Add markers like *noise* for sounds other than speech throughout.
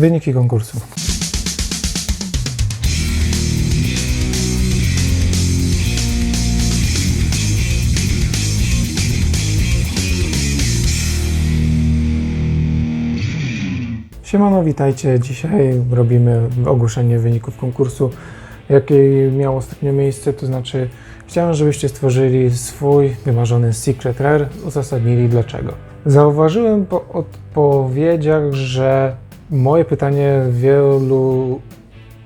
Wyniki konkursu. Siemano, witajcie. Dzisiaj robimy ogłoszenie wyników konkursu, jaki miał ostatnio miejsce. To znaczy, chciałem, żebyście stworzyli swój wymarzony Secret Rare, uzasadnili dlaczego. Zauważyłem po odpowiedziach, że moje pytanie wielu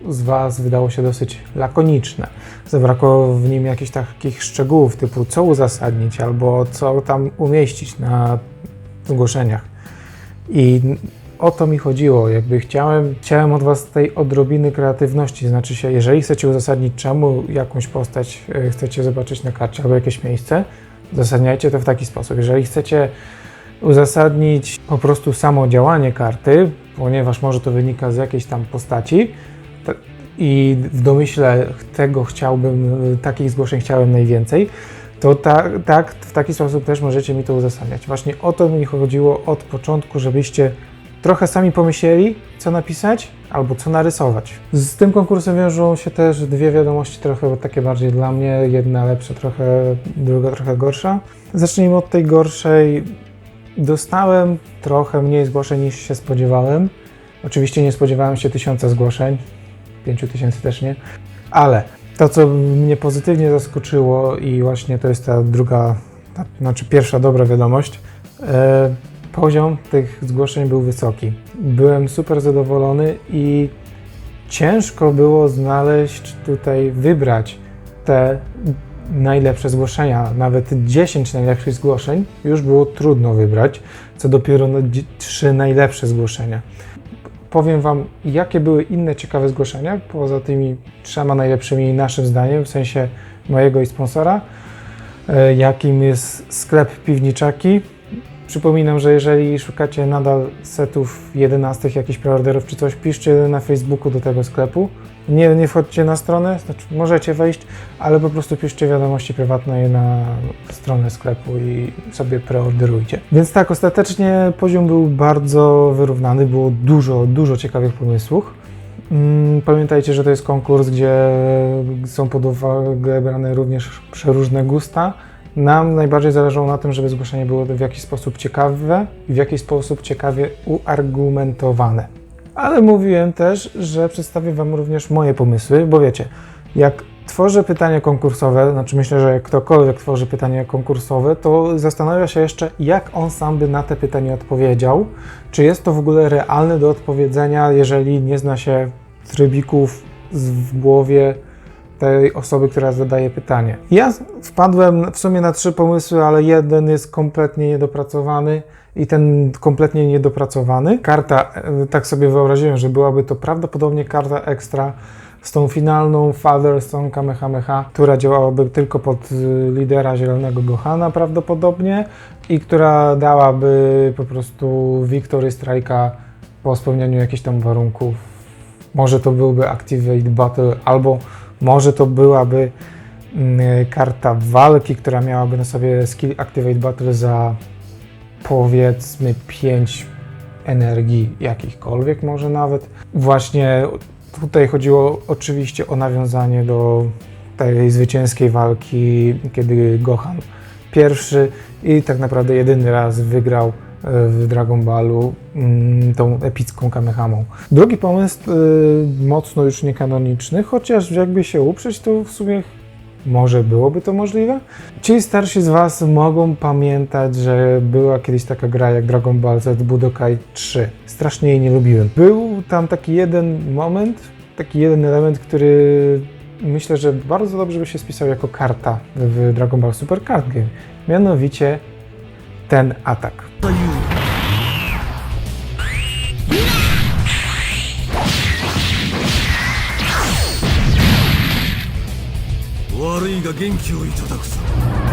z Was wydało się dosyć lakoniczne. Zabrakło w nim jakichś takich szczegółów, typu co uzasadnić albo co tam umieścić na zgłoszeniach. I o to mi chodziło. Jakby chciałem, chciałem od Was tej odrobiny kreatywności. Znaczy się, jeżeli chcecie uzasadnić, czemu jakąś postać e, chcecie zobaczyć na karcie albo jakieś miejsce, uzasadniajcie to w taki sposób. Jeżeli chcecie uzasadnić po prostu samo działanie karty, ponieważ może to wynika z jakiejś tam postaci i w domyśle tego chciałbym, takich zgłoszeń chciałem najwięcej, to ta, tak, w taki sposób też możecie mi to uzasadniać. Właśnie o to mi chodziło od początku, żebyście trochę sami pomyśleli, co napisać albo co narysować. Z tym konkursem wiążą się też dwie wiadomości, trochę takie bardziej dla mnie, jedna lepsza, trochę, druga trochę gorsza. Zacznijmy od tej gorszej. Dostałem trochę mniej zgłoszeń niż się spodziewałem. Oczywiście nie spodziewałem się tysiąca zgłoszeń, pięciu tysięcy też nie, ale to, co mnie pozytywnie zaskoczyło i właśnie to jest ta druga, ta, znaczy pierwsza dobra wiadomość, e, poziom tych zgłoszeń był wysoki. Byłem super zadowolony i ciężko było znaleźć tutaj, wybrać te najlepsze zgłoszenia. Nawet 10 najlepszych zgłoszeń już było trudno wybrać, co dopiero no, dzi- trzy najlepsze zgłoszenia. Powiem Wam, jakie były inne ciekawe zgłoszenia, poza tymi trzema najlepszymi naszym zdaniem, w sensie mojego i sponsora, e, jakim jest sklep Piwniczaki. Przypominam, że jeżeli szukacie nadal setów 11 jakichś preorderów czy coś, piszcie na Facebooku do tego sklepu. Nie, nie wchodźcie na stronę, znaczy możecie wejść, ale po prostu piszcie wiadomości prywatne na stronę sklepu i sobie preorderujcie. Więc tak, ostatecznie poziom był bardzo wyrównany, było dużo, dużo ciekawych pomysłów. Mm, Pamiętajcie, że to jest konkurs, gdzie są pod uwagę brane również przeróżne gusta. Nam najbardziej zależało na tym, żeby zgłoszenie było w jakiś sposób ciekawe i w jakiś sposób ciekawie uargumentowane. Ale mówiłem też, że przedstawię Wam również moje pomysły, bo wiecie, jak tworzę pytanie konkursowe, znaczy myślę, że jak ktokolwiek tworzy pytanie konkursowe, to zastanawia się jeszcze, jak on sam by na te pytanie odpowiedział. Czy jest to w ogóle realne do odpowiedzenia, jeżeli nie zna się trybików w głowie tej osoby, która zadaje pytanie. Ja wpadłem w sumie na trzy pomysły, ale jeden jest kompletnie niedopracowany i ten kompletnie niedopracowany. Karta, e, tak sobie wyobraziłem, że byłaby to prawdopodobnie karta ekstra z tą finalną Father Stone Kamehameha, która działałaby tylko pod y, lidera zielonego Gohana prawdopodobnie i która dałaby po prostu Victory Strike'a po spełnianiu jakichś tam warunków. Może to byłby Activate Battle, albo może to byłaby mm, karta walki, która miałaby na sobie skill Activate Battle za powiedzmy 5 energii jakichkolwiek może nawet. Właśnie tutaj chodziło oczywiście o nawiązanie do tej zwycięskiej walki, kiedy Gohan pierwszy i tak naprawdę jedyny raz wygrał w Dragon Ballu mm, tą epicką Kamehamą. Drugi pomysł y, mocno już niekanoniczny, chociaż jakby się uprzeć, to w sumie może byłoby to możliwe. Ci starsi z Was mogą pamiętać, że była kiedyś taka gra jak Dragon Ball Z Budokai 3. Strasznie jej nie lubiłem. Był tam taki jeden moment, taki jeden element, który myślę, że bardzo dobrze by się spisał jako karta w Dragon Ball Super Card Game. Mianowicie ten atak. 悪いが元気をいただくぞ。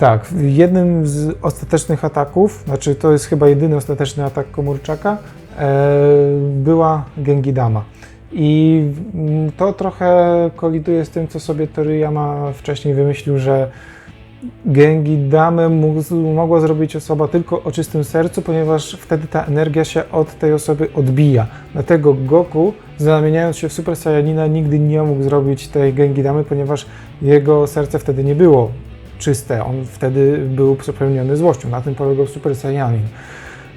Tak, jednym z ostatecznych ataków, znaczy to jest chyba jedyny ostateczny atak Komórczaka, e, była Gengidama. I to trochę koliduje z tym, co sobie Toriyama wcześniej wymyślił, że Gengidamę mogła zrobić osoba tylko o czystym sercu, ponieważ wtedy ta energia się od tej osoby odbija. Dlatego Goku, zamieniając się w Super Saiyanina, nigdy nie mógł zrobić tej Gengidamy, ponieważ jego serce wtedy nie było czyste. On wtedy był przepełniony złością. Na tym polegał Super Saiyanin.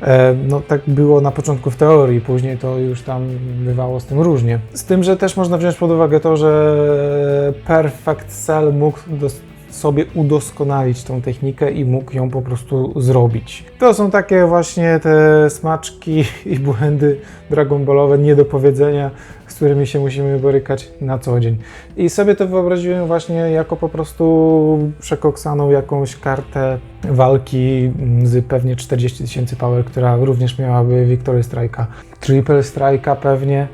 E, No tak było na początku w teorii, później to już tam bywało z tym różnie. Z tym, że też można wziąć pod uwagę to, że Perfect Cell mógł sobie udoskonalić tą technikę i mógł ją po prostu zrobić. To są takie właśnie te smaczki i błędy Dragon Ballowe, niedopowiedzenia, którymi się musimy borykać na co dzień. I sobie to wyobraziłem właśnie jako po prostu przekoksaną jakąś kartę walki z pewnie 40 tysięcy power, która również miałaby Victory Strike'a. Triple Strike'a pewnie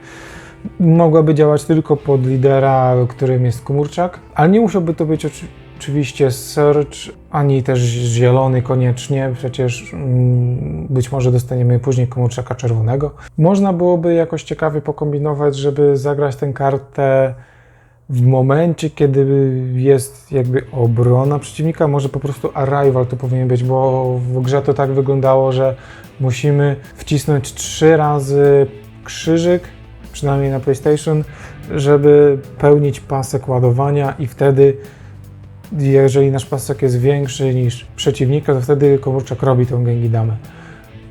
mogłaby działać tylko pod lidera, którym jest Komórczak, ale nie musiałby to być oczy- oczywiście Search, ani też zielony koniecznie, przecież mm, być może dostaniemy później Komórczaka czerwonego. Można byłoby jakoś ciekawie pokombinować, żeby zagrać tę kartę w momencie, kiedy jest jakby obrona przeciwnika, może po prostu arrival to powinien być, bo w grze to tak wyglądało, że musimy wcisnąć trzy razy krzyżyk, przynajmniej na PlayStation, żeby pełnić pasek ładowania i wtedy jeżeli nasz pasek jest większy niż przeciwnika, to wtedy komórczak robi tą Gengidamę.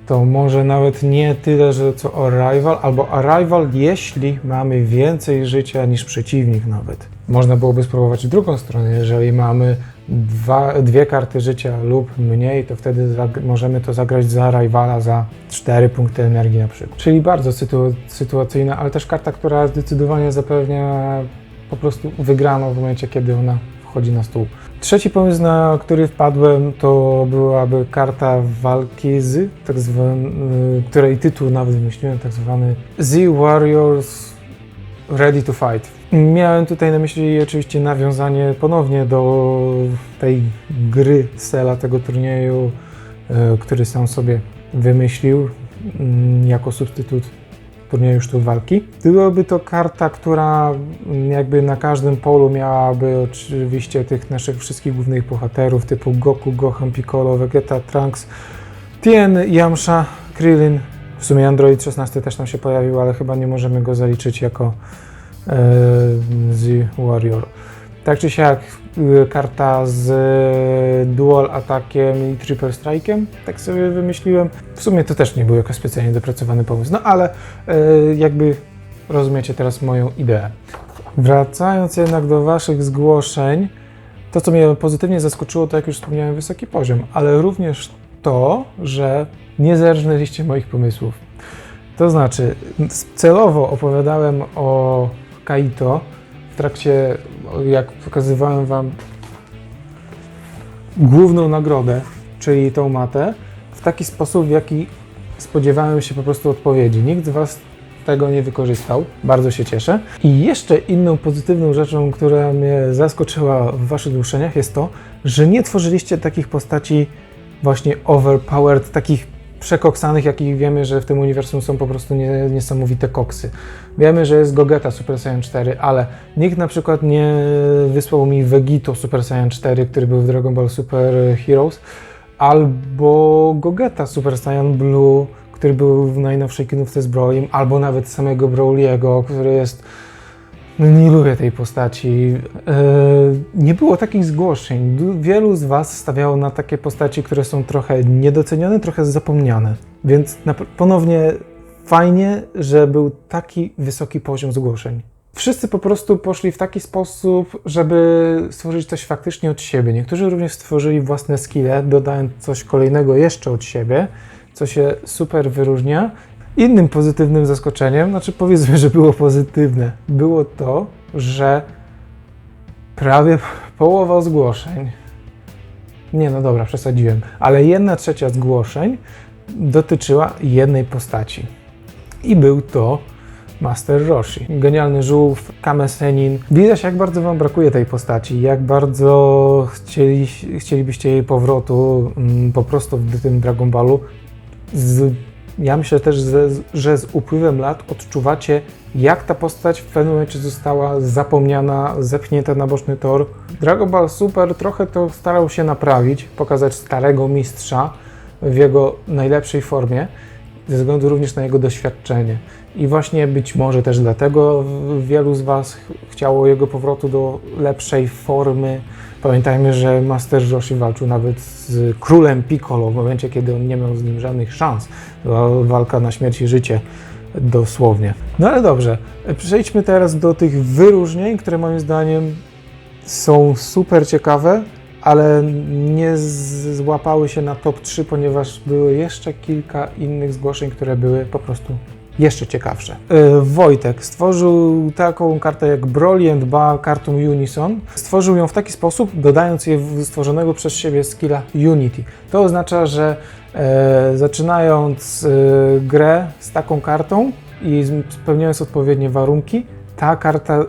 To może nawet nie tyle, że co Arrival, albo Arrival, jeśli mamy więcej życia niż przeciwnik nawet. Można byłoby spróbować w drugą stronę, jeżeli mamy dwa, dwie karty życia lub mniej, to wtedy możemy to zagrać za Arrivala za 4 punkty energii na przykład. Czyli bardzo sytu- sytuacyjna, ale też karta, która zdecydowanie zapewnia po prostu wygraną w momencie, kiedy ona wchodzi na stół. Trzeci pomysł, na który wpadłem, to byłaby karta walki z, tak zwany, której tytuł nawet wymyśliłem, tak zwany Z Warriors Ready to Fight. Miałem tutaj na myśli oczywiście nawiązanie ponownie do tej gry Sela, tego turnieju, e, który sam sobie wymyślił mm, jako substytut turnieju sztuk walki. Byłaby to karta, która jakby na każdym polu miałaby oczywiście tych naszych wszystkich głównych bohaterów typu Goku, Gohan, Piccolo, Vegeta, Trunks, Tien, Yamcha, Krillin. W sumie Android 16 też tam się pojawił, ale chyba nie możemy go zaliczyć jako e, Z Warrior. Tak czy siak y, karta z e, dual atakiem i triple strike'iem, tak sobie wymyśliłem. W sumie to też nie był jakoś specjalnie dopracowany pomysł, no ale e, jakby rozumiecie teraz moją ideę. Wracając jednak do Waszych zgłoszeń, to co mnie pozytywnie zaskoczyło, to jak już wspomniałem, wysoki poziom, ale również to, że nie zerżnęliście moich pomysłów. To znaczy, celowo opowiadałem o Kaito w trakcie, jak pokazywałem Wam główną nagrodę, czyli tą matę, w taki sposób, w jaki spodziewałem się po prostu odpowiedzi. Nikt z Was tego nie wykorzystał. Bardzo się cieszę. I jeszcze inną pozytywną rzeczą, która mnie zaskoczyła w Waszych zgłoszeniach jest to, że nie tworzyliście takich postaci właśnie overpowered, takich przekoksanych, jakich wiemy, że w tym uniwersum są po prostu nie, niesamowite koksy. Wiemy, że jest Gogeta Super Saiyan 4, ale nikt na przykład nie wysłał mi Vegito Super Saiyan 4, który był w Dragon Ball Super Heroes, albo Gogeta Super Saiyan Blue, który był w najnowszej kinówce z Brolim, albo nawet samego Broly'ego, który jest... No nie lubię tej postaci. E, nie było takich zgłoszeń. Wielu z Was stawiało na takie postaci, które są trochę niedocenione, trochę zapomniane. Więc ponownie fajnie, że był taki wysoki poziom zgłoszeń. Wszyscy po prostu poszli w taki sposób, żeby stworzyć coś faktycznie od siebie. Niektórzy również stworzyli własne skille, dodając coś kolejnego jeszcze od siebie, co się super wyróżnia. Innym pozytywnym zaskoczeniem, znaczy powiedzmy, że było pozytywne, było to, że prawie połowa zgłoszeń, nie no dobra, przesadziłem, ale jedna trzecia zgłoszeń dotyczyła jednej postaci. I był to Master Roshi. Genialny żółw, Kame Senin. Widać, jak bardzo Wam brakuje tej postaci, jak bardzo chcieli, chcielibyście jej powrotu mm, po prostu w tym Dragon Ballu. Z, ja myślę też, że, z upływem lat odczuwacie, jak ta postać w pewnym momencie została zapomniana, zepchnięta na boczny tor. Dragon Ball Super trochę to starał się naprawić, pokazać starego mistrza w jego najlepszej formie, ze względu również na jego doświadczenie. I właśnie być może też dlatego wielu z Was ch- chciało jego powrotu do lepszej formy. Pamiętajmy, że Master Joshi walczył nawet z królem Piccolo w momencie, kiedy on nie miał z nim żadnych szans. Była walka na śmierć i życie, dosłownie. No ale dobrze, przejdźmy teraz do tych wyróżnień, które moim zdaniem są super ciekawe, ale nie złapały się na top 3, ponieważ były jeszcze kilka innych zgłoszeń, które były po prostu jeszcze ciekawsze. Yy, Wojtek stworzył taką kartę jak Broly and Ba kartą Unison. Stworzył ją w taki sposób, dodając jej w stworzonego przez siebie skilla Unity. To oznacza, że e, zaczynając e, grę z taką kartą i spełniając odpowiednie warunki, ta karta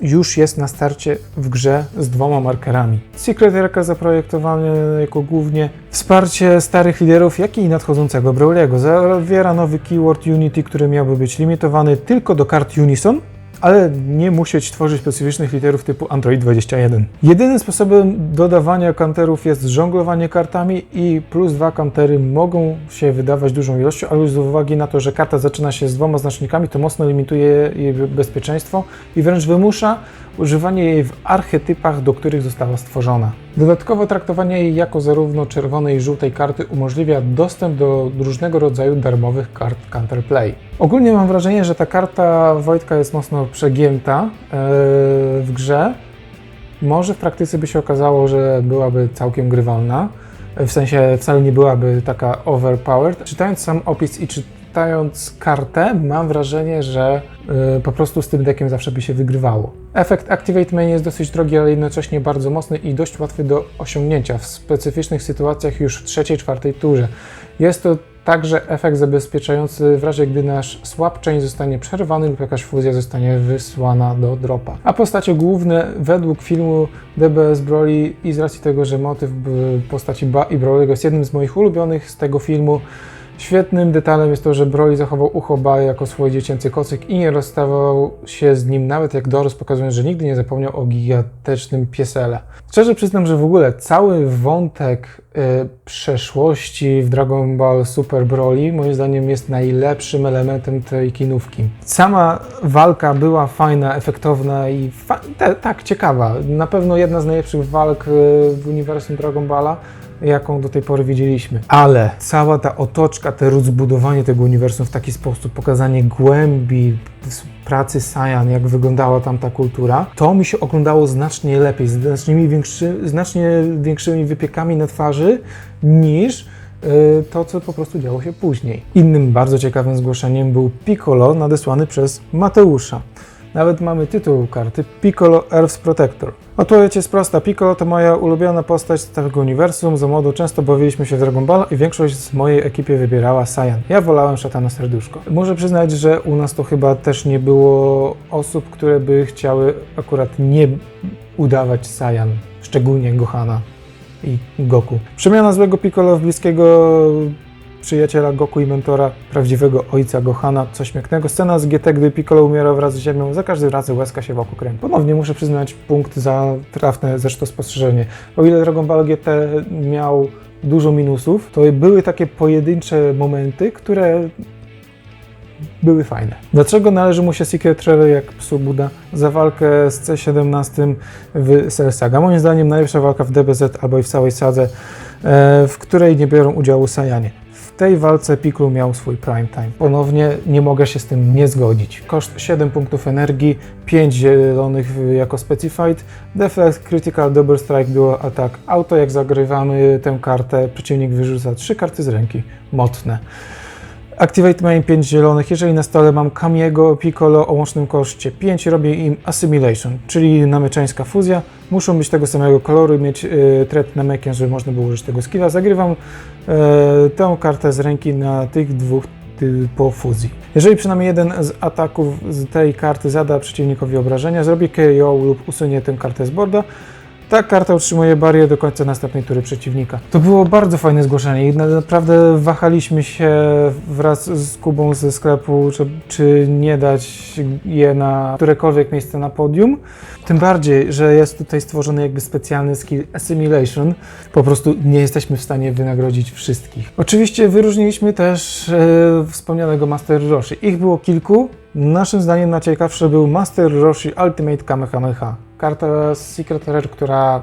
już jest na starcie w grze z dwoma markerami. Secret Reka zaprojektowany jako głównie wsparcie starych liderów, jak i nadchodzącego Brawley'ego. Zawiera nowy keyword Unity, który miałby być limitowany tylko do kart Unison, ale nie musieć tworzyć specyficznych literów typu Android 21. Jedynym sposobem dodawania kanterów jest żonglowanie kartami i plus dwa kantery mogą się wydawać dużą ilością, ale z uwagi na to, że karta zaczyna się z dwoma znacznikami, to mocno limituje jej bezpieczeństwo i wręcz wymusza używanie jej w archetypach, do których została stworzona. Dodatkowo traktowanie jej jako zarówno czerwonej i żółtej karty umożliwia dostęp do różnego rodzaju darmowych kart Counterplay. Ogólnie mam wrażenie, że ta karta Wojtka jest mocno przegięta e, w grze. Może w praktyce by się okazało, że byłaby całkiem grywalna. W sensie wcale nie byłaby taka overpowered. Czytając sam opis i czytając kartę, mam wrażenie, że y, po prostu z tym dekiem zawsze by się wygrywało. Efekt Activate Main jest dosyć drogi, ale jednocześnie bardzo mocny i dość łatwy do osiągnięcia w specyficznych sytuacjach już w trzeciej, czwartej turze. Jest to także efekt zabezpieczający w razie gdy nasz swap chain zostanie przerwany lub jakaś fuzja zostanie wysłana do dropa. A postacie główne według filmu DBS Broly i z racji tego, że motyw b- postaci Ba i Broly'ego jest jednym z moich ulubionych z tego filmu, Świetnym detalem jest to, że Broly zachował ucho Ba jako swój dziecięcy kocyk i nie rozstawał się z nim nawet jak dorosł, pokazując, że nigdy nie zapomniał o gigantycznym piesele. Szczerze przyznam, że w ogóle cały wątek y, przeszłości w Dragon Ball Super Broly moim zdaniem jest najlepszym elementem tej kinówki. Sama walka była fajna, efektowna i fa- te, tak, ciekawa. Na pewno jedna z najlepszych walk y, w uniwersum Dragon Balla jaką do tej pory widzieliśmy. Ale cała ta otoczka, te rozbudowanie tego uniwersum w taki sposób, pokazanie głębi pracy Saiyan, jak wyglądała tam ta kultura, to mi się oglądało znacznie lepiej, z znacznie, większy, znacznie większymi wypiekami na twarzy niż y, to, co po prostu działo się później. Innym bardzo ciekawym zgłoszeniem był Piccolo nadesłany przez Mateusza. Nawet mamy tytuł karty Piccolo Earth's Protector. Odpowiedź jest prosta. Piccolo to moja ulubiona postać z całego uniwersum. Za młodu często bawiliśmy się w Dragon Ball i większość z mojej ekipy wybierała Saiyan. Ja wolałem Szatana Serduszko. Muszę przyznać, że u nas to chyba też nie było osób, które by chciały akurat nie udawać Saiyan, szczególnie Gohana i Goku. Przemiana złego Piccolo w bliskiego przyjaciela Goku i mentora, prawdziwego ojca Gohana, coś pięknego. Scena z GT, gdy Piccolo umiera wraz z ziemią, za każdym razem łezka się wokół kręci. Ponownie muszę przyznać punkt za trafne zresztą spostrzeżenie. O ile Dragon Ball GT miał dużo minusów, to były takie pojedyncze momenty, które były fajne. Dlaczego należy mu się Secret Trailer jak psu Buda za walkę z C17 w Cell Saga? Moim zdaniem najlepsza walka w DBZ albo i w całej sadze, e, w której nie biorą udziału Sajanie. Tej walce Piccolo miał swój prime time. Ponownie nie mogę się z tym nie zgodzić. Koszt 7 punktów energii, 5 zielonych jako specified, deflect, critical, double strike, dual attack, auto jak zagrywamy tę kartę, przeciwnik wyrzuca 3 karty z ręki, mocne. Activate main 5 zielonych. Jeżeli na stole mam Kamiego, Piccolo o łącznym koszcie 5, robię im Assimilation, czyli nameczańska fuzja. Muszą być tego samego koloru, mieć y, tret na mekiem, żeby można było użyć tego skilla. Zagrywam y, tę kartę z ręki na tych dwóch po fuzji. Jeżeli przynajmniej jeden z ataków z tej karty zada przeciwnikowi obrażenia, zrobi KO lub usunie tę kartę z borda, ta karta utrzymuje barierę do końca następnej tury przeciwnika. To było bardzo fajne zgłoszenie i naprawdę wahaliśmy się wraz z Kubą ze sklepu, czy, czy nie dać je na którekolwiek miejsce na podium. Tym bardziej, że jest tutaj stworzony jakby specjalny skill Assimilation. Po prostu nie jesteśmy w stanie wynagrodzić wszystkich. Oczywiście wyróżniliśmy też e, wspomnianego Master Roshi. Ich było kilku. Naszym zdaniem najciekawszy był Master Roshi Ultimate Kamehameha. Karta Secret Rare, która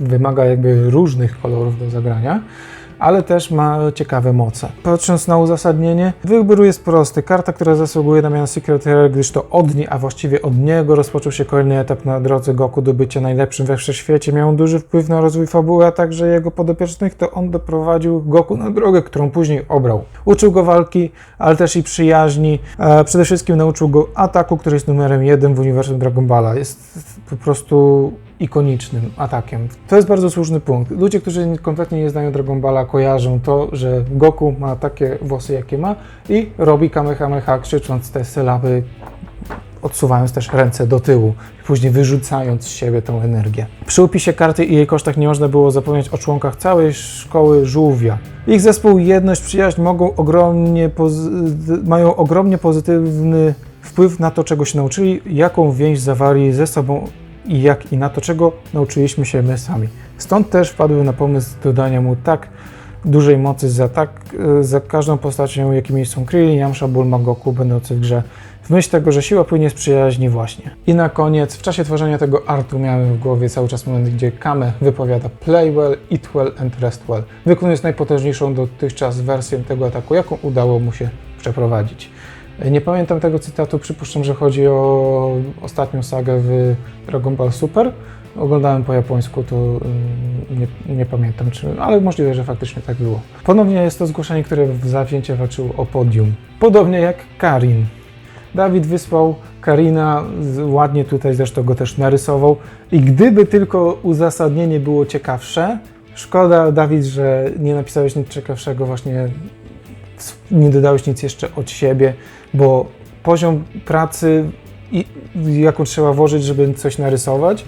wymaga jakby różnych kolorów do zagrania, ale też ma ciekawe moce. Patrząc na uzasadnienie, wybór jest prosty. Karta, która zasługuje na miano Secret Rare, gdyż to od niej, a właściwie od niego rozpoczął się kolejny etap na drodze Goku do bycia najlepszym we wszechświecie. Miał duży wpływ na rozwój fabuły, a także jego podopiecznych, to on doprowadził Goku na drogę, którą później obrał. Uczył go walki, ale też i przyjaźni. E, przede wszystkim nauczył go ataku, który jest numerem jeden w uniwersum Dragon Balla. Jest po prostu ikonicznym atakiem. To jest bardzo słuszny punkt. Ludzie, którzy kompletnie nie znają Dragon Balla, kojarzą to, że Goku ma takie włosy, jakie ma i robi Kamehameha, krzycząc te sylaby, odsuwając też ręce do tyłu później wyrzucając z siebie tą energię. Przy opisie karty i jej kosztach nie można było zapomnieć o członkach całej szkoły żółwia. Ich zespół, jedność, przyjaźń mogą ogromnie mają ogromnie pozytywny wpływ na to, czego się nauczyli, jaką więź zawarli ze sobą i jak i na to, czego nauczyliśmy się my sami. Stąd też wpadły na pomysł dodania mu tak dużej mocy za, tak, e, za każdą postacią, jakimi są Krillin, Yamcha, Bulma, Goku, będący w grze. W myśl tego, że siła płynie z przyjaźni właśnie. I na koniec, w czasie tworzenia tego artu miałem w głowie cały czas moment, gdzie Kame wypowiada Play well, eat well and rest well, wykonując najpotężniejszą dotychczas wersję tego ataku, jaką udało mu się przeprowadzić. Nie pamiętam tego cytatu, przypuszczam, że chodzi o ostatnią sagę w Dragon Ball Super. Oglądałem po japońsku, to ym, nie, nie pamiętam, czy, ale możliwe, że faktycznie tak było. Ponownie jest to zgłoszenie, które w zawzięcie walczyło o podium. Podobnie jak Karin. Dawid wysłał Karina, ładnie tutaj zresztą go też narysował. I gdyby tylko uzasadnienie było ciekawsze, szkoda, Dawid, że nie napisałeś nic ciekawszego, właśnie nie dodałeś nic jeszcze od siebie, bo poziom pracy, jaką trzeba włożyć, żeby coś narysować,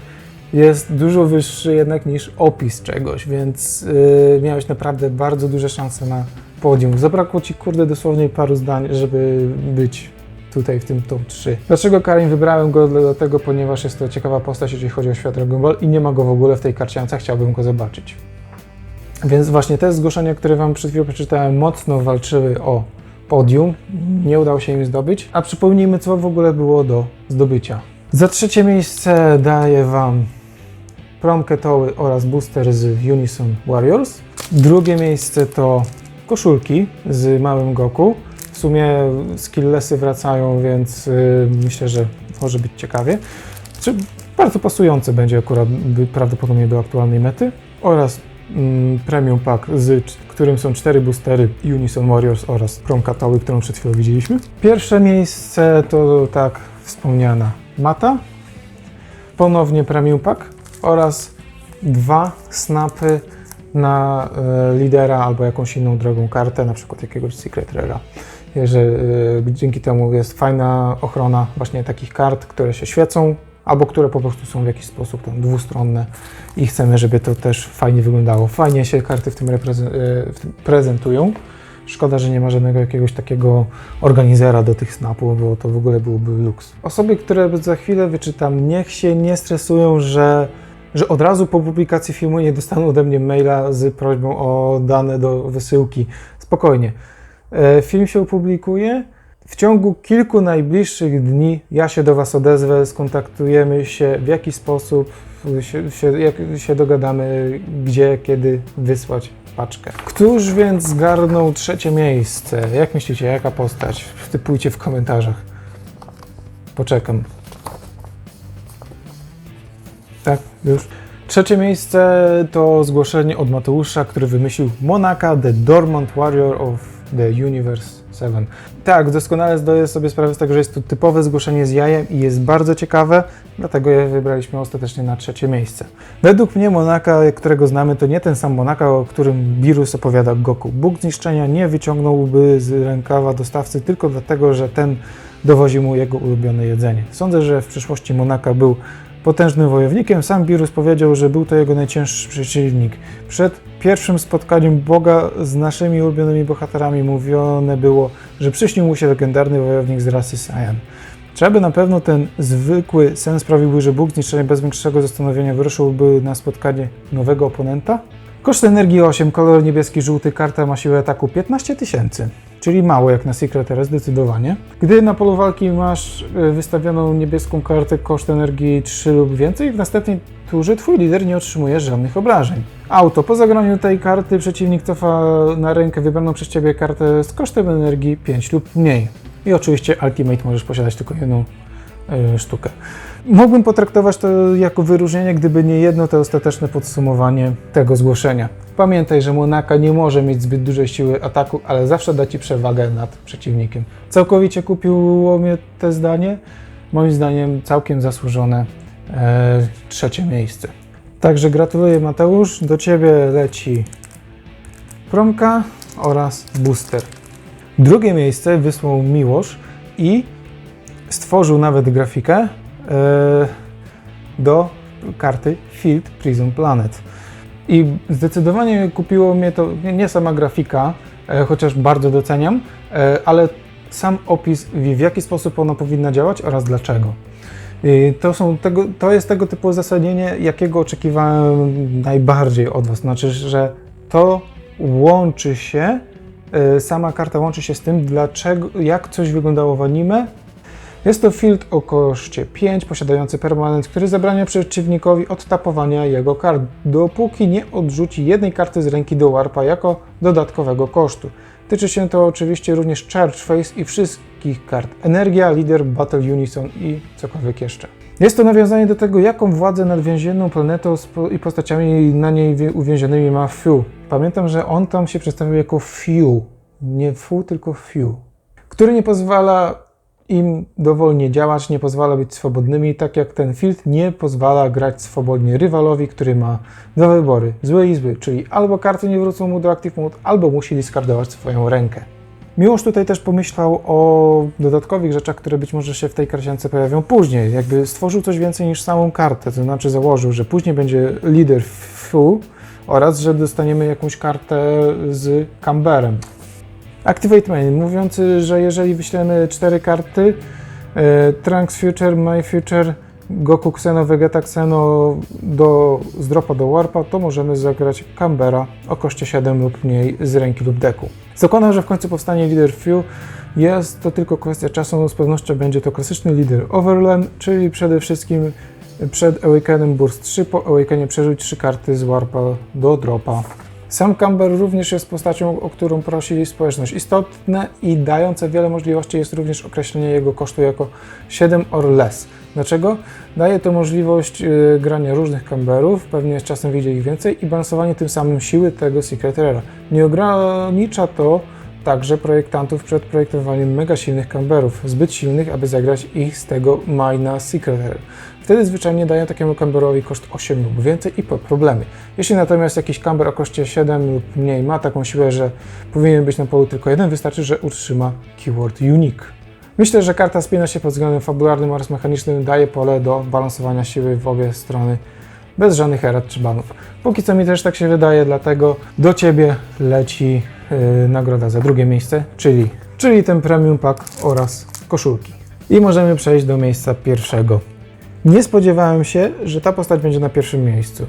jest dużo wyższy jednak niż opis czegoś, więc yy, miałeś naprawdę bardzo duże szanse na podium. Zabrakło ci, kurde, dosłownie paru zdań, żeby być tutaj w tym top 3. Dlaczego Karin wybrałem go? Dlatego, ponieważ jest to ciekawa postać, jeżeli chodzi o świat Dragon Ball i nie ma go w ogóle w tej karciance, chciałbym go zobaczyć. Więc właśnie te zgłoszenia, które Wam przed chwilą przeczytałem, mocno walczyły o podium. Nie udało się im zdobyć. A przypomnijmy, co w ogóle było do zdobycia. Za trzecie miejsce daję Wam prom ketoły oraz booster z Unison Warriors. Drugie miejsce to koszulki z małym Goku. W sumie skillessy wracają, więc y, myślę, że może być ciekawie. Czy bardzo pasujące będzie akurat prawdopodobnie do aktualnej mety. Oraz premium pack, z którym są cztery boostery Unison Warriors oraz prom katoły, którą przed chwilą widzieliśmy. Pierwsze miejsce to tak wspomniana mata. Ponownie premium pack oraz dwa snapy na e, lidera albo jakąś inną drogą kartę, na przykład jakiegoś Secret Rare'a. Że e, dzięki temu jest fajna ochrona właśnie takich kart, które się świecą albo które po prostu są w jakiś sposób tam dwustronne i chcemy, żeby to też fajnie wyglądało. Fajnie się karty w tym, e, w tym prezentują. Szkoda, że nie ma żadnego jakiegoś takiego organizera do tych snapów, bo to w ogóle byłby luks. Osoby, które za chwilę wyczytam, niech się nie stresują, że, że od razu po publikacji filmu nie dostaną ode mnie maila z prośbą o dane do wysyłki. Spokojnie. E, Film się opublikuje. W ciągu kilku najbliższych dni ja się do Was odezwę, skontaktujemy się, w jaki sposób się, się, jak się dogadamy, gdzie, kiedy wysłać paczkę. Któż więc zgarnął trzecie miejsce? Jak myślicie, jaka postać? Typujcie w komentarzach. Poczekam. Tak, już. Trzecie miejsce to zgłoszenie od Mateusza, który wymyślił Monaka, The Dormant Warrior of the Universe 7. Tak, doskonale zdaję sobie sprawę z tego, że jest to typowe zgłoszenie z jajem i jest bardzo ciekawe, dlatego je wybraliśmy ostatecznie na trzecie miejsce. Według mnie Monaka, którego znamy, to nie ten sam Monaka, o którym Birus opowiada Goku. Bóg zniszczenia nie wyciągnąłby z rękawa dostawcy tylko dlatego, że ten dowozi mu jego ulubione jedzenie. Sądzę, że w przyszłości Monaka był potężnym wojownikiem. Sam Birus powiedział, że był to jego najcięższy przeciwnik. Przed pierwszym spotkaniem Boga z naszymi ulubionymi bohaterami mówione było, że przyśnił mu się legendarny wojownik z rasy Saiyan. Czy aby na pewno ten zwykły sen sprawiłby, że Bóg zniszczenia bez większego zastanowienia wyruszyłby na spotkanie nowego oponenta? Koszt energii 8, kolor niebieski, żółty, karta ma siłę ataku 15 tysięcy, czyli mało jak na Secret Era zdecydowanie. Gdy na polu walki masz y, wystawioną niebieską kartę koszt energii 3 lub więcej, w następnej turze twój lider nie otrzymuje żadnych obrażeń. Auto. Po zagraniu tej karty przeciwnik cofa na rękę wybraną przez ciebie kartę z kosztem energii 5 lub mniej. I oczywiście Ultimate możesz posiadać tylko jedną y, sztukę. Mógłbym potraktować to jako wyróżnienie, gdyby nie jedno to ostateczne podsumowanie tego zgłoszenia. Pamiętaj, że Monaka nie może mieć zbyt dużej siły ataku, ale zawsze da Ci przewagę nad przeciwnikiem. Całkowicie kupiło mnie te zdanie. Moim zdaniem całkiem zasłużone e, trzecie miejsce. Także gratuluję Mateusz. Do Ciebie leci promka oraz booster. Drugie miejsce wysłał Miłosz i stworzył nawet grafikę do karty Field Prison Planet. I zdecydowanie kupiło mnie to nie, sama grafika, e, chociaż bardzo doceniam, e, ale sam opis, w jaki sposób ona powinna działać oraz dlaczego. To, są tego, to jest tego typu uzasadnienie, jakiego oczekiwałem najbardziej od Was. Znaczy, że to łączy się, e, sama karta łączy się z tym, dlaczego, jak coś wyglądało w anime. Jest to field o koszcie 5, posiadający permanent, który zabrania przeciwnikowi odtapowania jego kart, dopóki nie odrzuci jednej karty z ręki do warpa jako dodatkowego kosztu. Tyczy się to oczywiście również Charge Face i wszystkich kart. Energia, Leader, Battle Unison i cokolwiek jeszcze. Jest to nawiązanie do tego, jaką władzę nad więzienną planetą i postaciami na niej uwięzionymi ma Fu. Pamiętam, że on tam się przedstawił jako Fu. Nie Fu, tylko Fu. Który nie pozwala im dowolnie działać, nie pozwala być swobodnymi, tak jak ten field nie pozwala grać swobodnie rywalowi, który ma dwa wybory, zły i zły, czyli albo karty nie wrócą mu do Active Mode, albo musi discardować swoją rękę. Miłosz tutaj też pomyślał o dodatkowych rzeczach, które być może się w tej karciance pojawią później. Jakby stworzył coś więcej niż samą kartę, to znaczy założył, że później będzie lider Fu oraz, że dostaniemy jakąś kartę z Camberem. Activate Main, mówiący, że jeżeli wyślemy cztery karty, e, Trunks Future, My Future, Goku Xeno, Vegeta Xeno do, z dropa do Warpa, to możemy zagrać Cambera o koszcie 7 lub mniej z ręki lub deku. Zakładam, że w końcu powstanie Leader Few. Jest to tylko kwestia czasu, z pewnością będzie to klasyczny Leader Overland, czyli przede wszystkim przed Awakenem Burst 3, po Awakenie przerzuć 3 karty z Warpa do dropa. Sam Camber również jest postacią, o którą prosi społeczność. Istotne i dające wiele możliwości jest również określenie jego kosztu jako 7 or less. Dlaczego? Daje to możliwość y, grania różnych Camberów, pewnie z czasem wyjdzie ich więcej i balansowanie tym samym siły tego Secret Rara. Nie ogranicza to także projektantów przed projektowaniem mega silnych Camberów, zbyt silnych, aby zagrać ich z tego Mina Secret Rare. Wtedy zwyczajnie dają takiemu Camberowi koszt 8 lub więcej i po problemy. Jeśli natomiast jakiś Camber o koszcie 7 lub mniej ma taką siłę, że powinien być na polu tylko jeden, wystarczy, że utrzyma keyword unique. Myślę, że karta spina się pod względem fabularnym oraz mechanicznym, daje pole do balansowania siły w obie strony, bez żadnych erat czy banów. Póki co mi też tak się wydaje, dlatego do Ciebie leci nagroda za drugie miejsce, czyli, czyli ten premium pack oraz koszulki. I możemy przejść do miejsca pierwszego. Nie spodziewałem się, że ta postać będzie na pierwszym miejscu.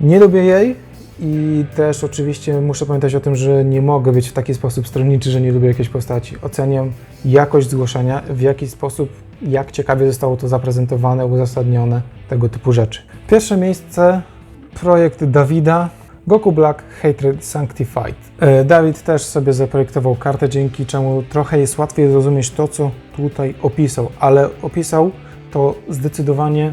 Nie lubię jej i też oczywiście muszę pamiętać o tym, że nie mogę być w taki sposób stronniczy, że nie lubię jakiejś postaci. Oceniam jakość zgłoszenia, w jaki sposób, jak ciekawie zostało to zaprezentowane, uzasadnione, tego typu rzeczy. Pierwsze miejsce projekt Dawida. Goku Black Hatred Sanctified. E, Dawid też sobie zaprojektował kartę, dzięki czemu trochę jest łatwiej zrozumieć to, co tutaj opisał, ale opisał to zdecydowanie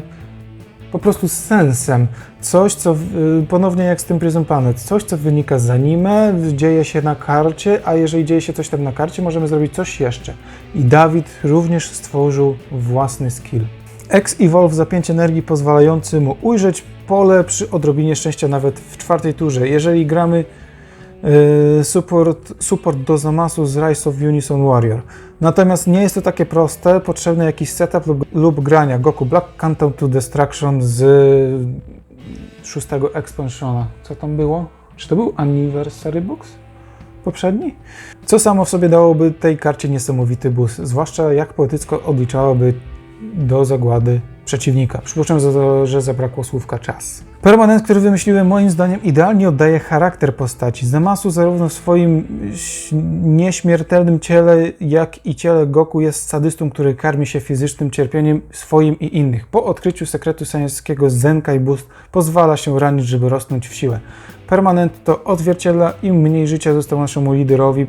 po prostu sensem. Coś, co y, ponownie jak z tym Prison Planet, coś, co wynika z anime, dzieje się na karcie, a jeżeli dzieje się coś tam na karcie, możemy zrobić coś jeszcze. I Dawid również stworzył własny skill. X-Evolve zapięcie energii pozwalający mu ujrzeć pole przy odrobinie szczęścia nawet w czwartej turze. Jeżeli gramy yy, support, support do zamasu z Rise of Unison Warrior. Natomiast nie jest to takie proste, potrzebny jakiś setup lub, lub grania Goku Black Countdown to Destruction z szóstego expansiona. Co tam było? Czy to był Anniversary Box? Poprzedni? Co samo w sobie dałoby tej karcie niesamowity boost, zwłaszcza jak poetycko odliczałaby do zagłady przeciwnika. Przypuszczam, że, zabrakło słówka czas. Permanent, który wymyśliłem, moim zdaniem idealnie oddaje charakter postaci. Zamasu zarówno w swoim nieśmiertelnym ciele, jak i ciele Goku jest sadystą, który karmi się fizycznym cierpieniem swoim i innych. Po odkryciu sekretu sańskiego Zenkai Boost pozwala się ranić, żeby rosnąć w siłę. Permanent to odzwierciedla, im mniej życia zostało naszemu liderowi,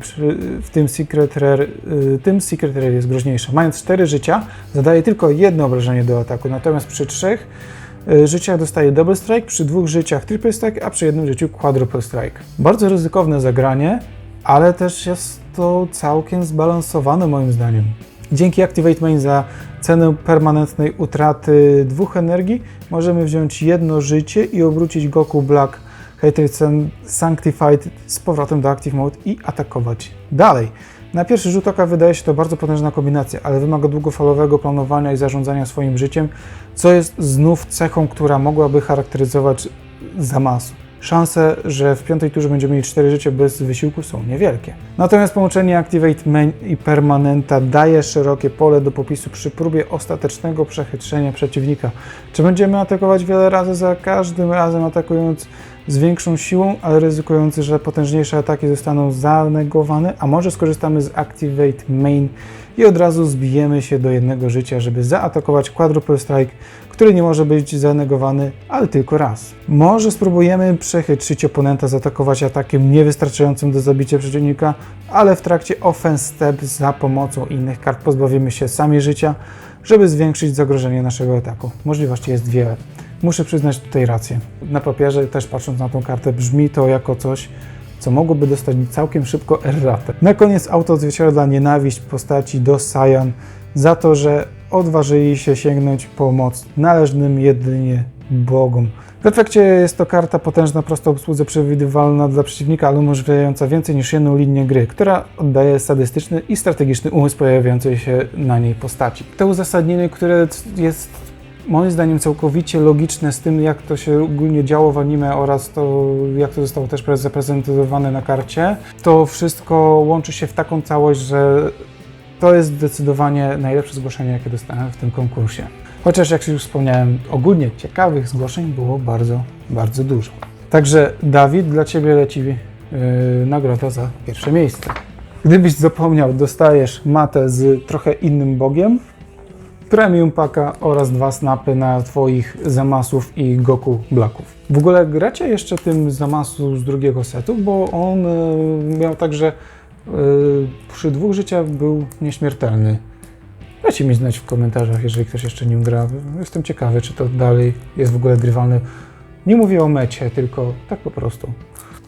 w tym Secret Rare, y, tym Secret Rare jest groźniejsze. Mając 4 życia, zadaje tylko jedno obrażenie do ataku, natomiast przy trzech y, życiach dostaje Double Strike, przy dwóch życiach Triple Strike, a przy jednym życiu Quadruple Strike. Bardzo ryzykowne zagranie, ale też jest to całkiem zbalansowane moim zdaniem. Dzięki Activate Main za cenę permanentnej utraty dwóch energii możemy wziąć jedno życie i obrócić Goku Black Hatred Sanctified z powrotem do Active Mode i atakować dalej. Na pierwszy rzut oka wydaje się to bardzo potężna kombinacja, ale wymaga długofalowego planowania i zarządzania swoim życiem, co jest znów cechą, która mogłaby charakteryzować Zamasu. Szanse, że w piątej turze będziemy mieli 4 życie bez wysiłku są niewielkie. Natomiast połączenie Activate Main i Permanenta daje szerokie pole do popisu przy próbie ostatecznego przechytrzenia przeciwnika. Czy będziemy atakować wiele razy za każdym razem atakując z większą siłą, ale ryzykując, że potężniejsze ataki zostaną zanegowane, a może skorzystamy z Activate Main i od razu zbijemy się do jednego życia, żeby zaatakować Quadruple Strike, który nie może być zanegowany, ale tylko raz. Może spróbujemy przechytrzyć oponenta, zaatakować atakiem niewystarczającym do zabicia przeciwnika, ale w trakcie offense step za pomocą innych kart pozbawimy się sami życia, żeby zwiększyć zagrożenie naszego ataku. Możliwości jest wiele. Muszę przyznać tutaj rację. Na papierze, też patrząc na tą kartę, brzmi to jako coś, co mogłoby dostać całkiem szybko erratę. Na koniec auto odzwierciedla nienawiść postaci do Saiyan za to, że odważyli się sięgnąć po moc należnym jedynie Bogom. W efekcie jest to karta potężna, prosto obsłudze, przewidywalna dla przeciwnika, ale umożliwiająca więcej niż jedną linię gry, która oddaje sadystyczny i strategiczny umysł pojawiającej się na niej postaci. To uzasadnienie, które jest moim zdaniem całkowicie logiczne z tym, jak to się ogólnie działo w anime oraz to, jak to zostało też zaprezentowane na karcie, to wszystko łączy się w taką całość, że to jest zdecydowanie najlepsze zgłoszenie, jakie dostałem w tym konkursie. Chociaż, jak już wspomniałem, ogólnie ciekawych zgłoszeń było bardzo, bardzo dużo. Także, Dawid, dla Ciebie leci yy, nagroda za pierwsze miejsce. Gdybyś zapomniał, dostajesz matę z trochę innym bogiem, premium paka oraz dwa snapy na Twoich zamasów i Goku Blacków. W ogóle gracie jeszcze tym zamasu z drugiego setu, bo on y, miał także y, przy dwóch życiach był nieśmiertelny. Dajcie mi znać w komentarzach, jeżeli ktoś jeszcze nim gra. Jestem ciekawy, czy to dalej jest w ogóle grywalne. Nie mówię o mecie, tylko tak po prostu.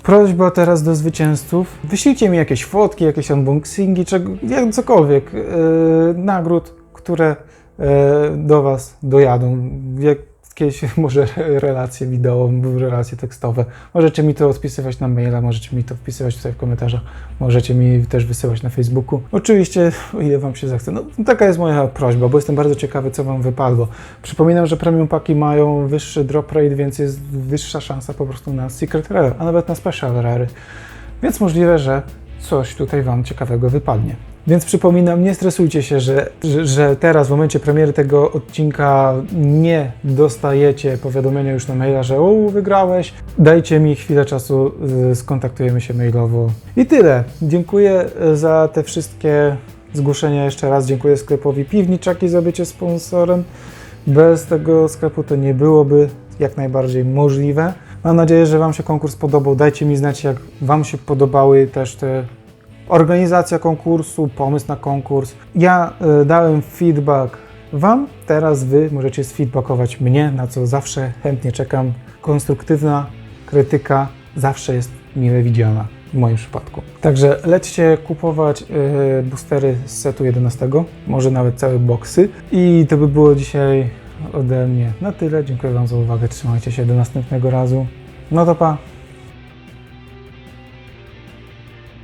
Prośba teraz do zwycięzców. Wyślijcie mi jakieś fotki, jakieś unboxingi, czego, cokolwiek. Yy, nagród, które e, do Was dojadą. Jakieś *laughs* może relacje wideo, relacje tekstowe. Możecie mi to odpisywać na maila, możecie mi to wpisywać tutaj w komentarzach, możecie mi też wysyłać na Facebooku. Oczywiście, o ile Wam się zachce. No, taka jest moja prośba, bo jestem bardzo ciekawy, co Wam wypadło. Przypominam, że premium paki mają wyższy drop rate, więc jest wyższa szansa po prostu na Secret Rare, a nawet na Special Rare. Więc możliwe, że coś tutaj Wam ciekawego wypadnie. Więc przypominam, nie stresujcie się, że, że, że, teraz w momencie premiery tego odcinka nie dostajecie powiadomienia już na maila, że o, wygrałeś. Dajcie mi chwilę czasu, y, skontaktujemy się mailowo. I tyle. Dziękuję y, za te wszystkie zgłoszenia jeszcze raz. Dziękuję sklepowi Piwniczaki za bycie sponsorem. Bez tego sklepu to nie byłoby jak najbardziej możliwe. Mam nadzieję, że Wam się konkurs podobał. Dajcie mi znać, jak Wam się podobały też te organizacja konkursu, pomysł na konkurs. Ja y, dałem feedback Wam teraz Wy możecie sfeedbackować mnie, na co zawsze chętnie czekam. Konstruktywna krytyka zawsze jest mile widziana w moim przypadku. Także lećcie kupować yy, boostery z setu 11, może nawet całe boksy. I to by było dzisiaj ode mnie na tyle. Dziękuję Wam za uwagę. Trzymajcie się do następnego razu. No to pa.